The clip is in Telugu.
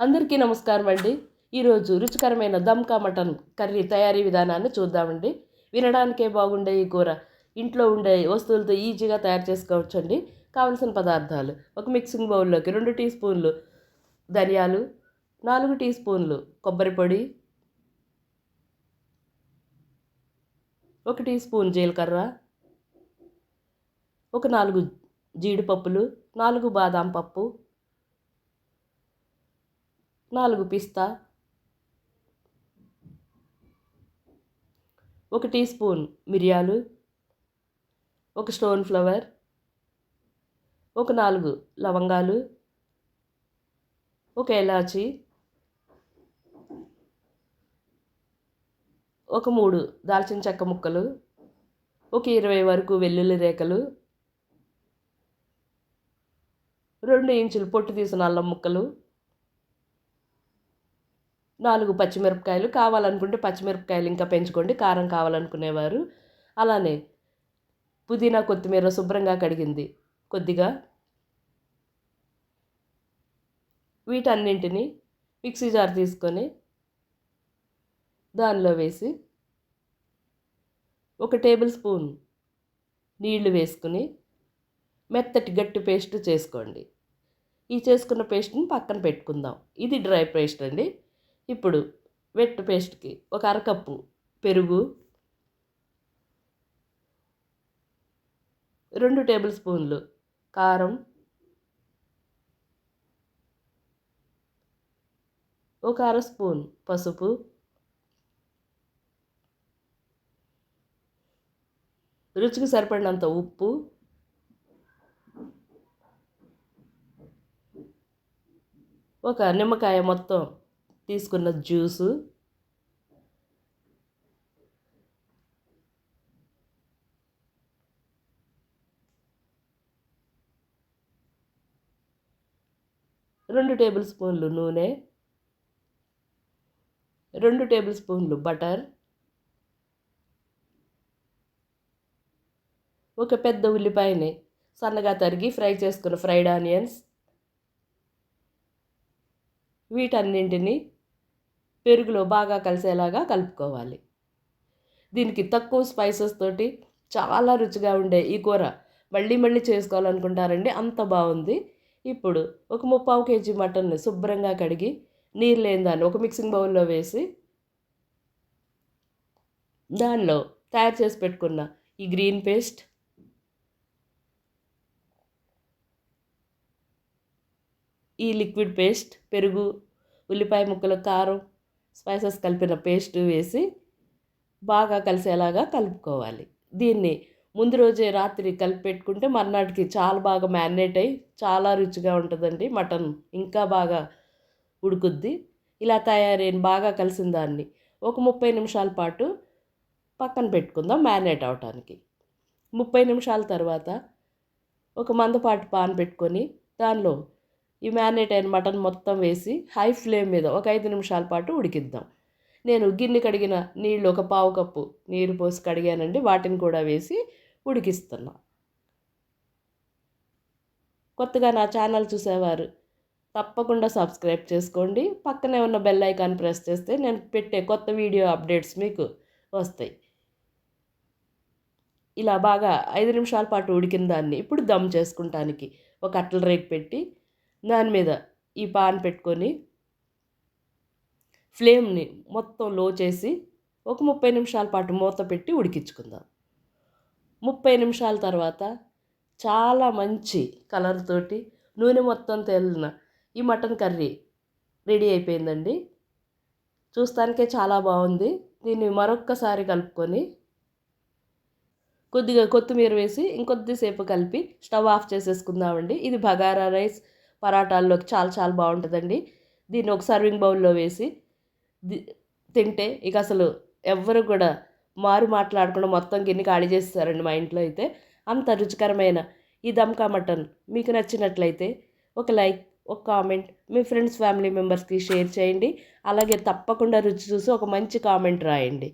అందరికీ నమస్కారం అండి. ఈరోజు రుచికరమైన దమ్కా మటన్ కర్రీ తయారీ విధానాన్ని చూద్దామండి. వినడానికే బాగుండే ఈ కూర ఇంట్లో ఉండే వస్తువులతో ఈజీగా తయారు చేసుకోవచ్చండి. కావలసిన పదార్థాలు ఒక మిక్సింగ్ బౌల్లోకి రెండు టీ స్పూన్లు ధనియాలు నాలుగు టీ స్పూన్లు కొబ్బరి పొడి ఒక టీ స్పూన్ జీలకర్ర ఒక నాలుగు జీడిపప్పులు నాలుగు బాదాం పప్పు నాలుగు పిస్తా. ఒక టీ స్పూన్ మిరియాలు. ఒక స్టోన్ ఫ్లవర్. ఒక నాలుగు లవంగాలు. ఒక ఎలాచి. ఒక మూడు దాల్చిన చెక్క ముక్కలు. ఒక ఇరవై వరకు వెల్లుల్లి రేఖలు రెండు ఇంచులు పొట్టు తీసిన అల్లం ముక్కలు. నాలుగు పచ్చిమిరపకాయలు కావాలనుకుంటే పచ్చిమిరపకాయలు ఇంకా పెంచుకోండి కారం కావాలనుకునేవారు. అలానే పుదీనా కొత్తిమీర శుభ్రంగా కడిగింది కొద్దిగా. వీటన్నింటిని మిక్సీ జార్ తీసుకొని దానిలో వేసి ఒక టేబుల్ స్పూన్ నీళ్ళు వేసుకుని మెత్తటి గట్టి పేస్ట్ చేసుకోండి. ఈ చేసుకున్న పేస్ట్ని పక్కన పెట్టుకుందాం. ఇది డ్రై పేస్ట్ అండి. ఇప్పుడు వెట్ పేస్ట్కి ఒక అరకప్పు పెరుగు రెండు టేబుల్ స్పూన్లు కారం ఒక అర స్పూన్ పసుపు రుచికి సరిపడినంత ఉప్పు ఒక నిమ్మకాయ మొత్తం తీసుకున్న జ్యూసు. రెండు టేబుల్ స్పూన్లు నూనె. రెండు టేబుల్ స్పూన్లు బటర్. ఒక పెద్ద ఉల్లిపాయని సన్నగా తరిగి ఫ్రై చేసుకున్న ఫ్రైడ్ ఆనియన్స్. వీటన్నింటినీ పెరుగులో బాగా కలిసేలాగా కలుపుకోవాలి. దీనికి తక్కువ స్పైసెస్ తోటి చాలా రుచిగా ఉండే ఈ కూర మళ్ళీ మళ్ళీ చేసుకోవాలనుకుంటారండి. అంత బాగుంది. ఇప్పుడు ఒక ముప్పావు కేజీ మటన్ని శుభ్రంగా కడిగి నీరు లేని దాన్ని ఒక మిక్సింగ్ బౌల్లో వేసి దానిలో తయారు చేసి పెట్టుకున్న ఈ గ్రీన్ పేస్ట్ ఈ లిక్విడ్ పేస్ట్ పెరుగు ఉల్లిపాయ ముక్కలు కారం స్పైసెస్ కలిపిన పేస్ట్ వేసి బాగా కలిసేలాగా కలుపుకోవాలి. దీన్ని ముందు రోజే రాత్రి కలిపి పెట్టుకుంటే మర్నాటికి చాలా బాగా మ్యారినేట్ అయ్యి చాలా రుచిగా ఉంటుందండి. మటన్ ఇంకా బాగా ఉడుకుద్ది. ఇలా తయారైన బాగా కలిసిన దాన్ని ఒక ముప్పై నిమిషాల పాటు పక్కన పెట్టుకుందాం మ్యారినేట్ అవటానికి. ముప్పై నిమిషాల తర్వాత ఒక మందపాటి పాన్ పెట్టుకొని దానిలో ఈ మ్యారినేట్ అయిన మటన్ మొత్తం వేసి హై ఫ్లేమ్ మీద ఒక ఐదు నిమిషాల పాటు ఉడికిద్దాం. నేను గిన్నె కడిగిన నీళ్ళు ఒక పావు కప్పు నీరు పోసి కడిగానండి. వాటిని కూడా వేసి ఉడికిస్తున్నా. కొత్తగా నా ఛానల్ చూసేవారు తప్పకుండా సబ్స్క్రైబ్ చేసుకోండి. పక్కనే ఉన్న బెల్ ఐకాన్ ప్రెస్ చేస్తే నేను పెట్టే కొత్త వీడియో అప్డేట్స్ మీకు వస్తాయి. ఇలా బాగా ఐదు నిమిషాల పాటు ఉడికిన దాన్ని ఇప్పుడు దమ్ చేసుకుంటానికి ఒక అట్ల రేక్ పెట్టి దాని మీద ఈ పాన్ పెట్టుకొని ఫ్లేమ్ని మొత్తం లో చేసి ఒక ముప్పై నిమిషాల పాటు మూత పెట్టి ఉడికించుకుందాం. ముప్పై నిమిషాల తర్వాత చాలా మంచి కలర్ తోటి నూనె మొత్తం తేలిన ఈ మటన్ కర్రీ రెడీ అయిపోయిందండి. చూస్తానికే చాలా బాగుంది. దీన్ని మరొక్కసారి కలుపుకొని కొద్దిగా కొత్తిమీర వేసి ఇంకొద్దిసేపు కలిపి స్టవ్ ఆఫ్ చేసేసుకుందామండి. ఇది బగారా రైస్ పరాటాల్లోకి చాలా చాలా బాగుంటుందండి. దీన్ని ఒక సర్వింగ్ బౌల్లో వేసి తింటే ఇక అసలు ఎవ్వరు కూడా మారు మాట్లాడకుండా మొత్తం గిన్నె ఖాళీ చేస్తారండి మా ఇంట్లో అయితే. అంత రుచికరమైన ఈ దమ్కా మటన్ మీకు నచ్చినట్లయితే ఒక లైక్ ఒక కామెంట్ మీ ఫ్రెండ్స్ ఫ్యామిలీ మెంబర్స్కి షేర్ చేయండి. అలాగే తప్పకుండా రుచి చూసి ఒక మంచి కామెంట్ రాయండి.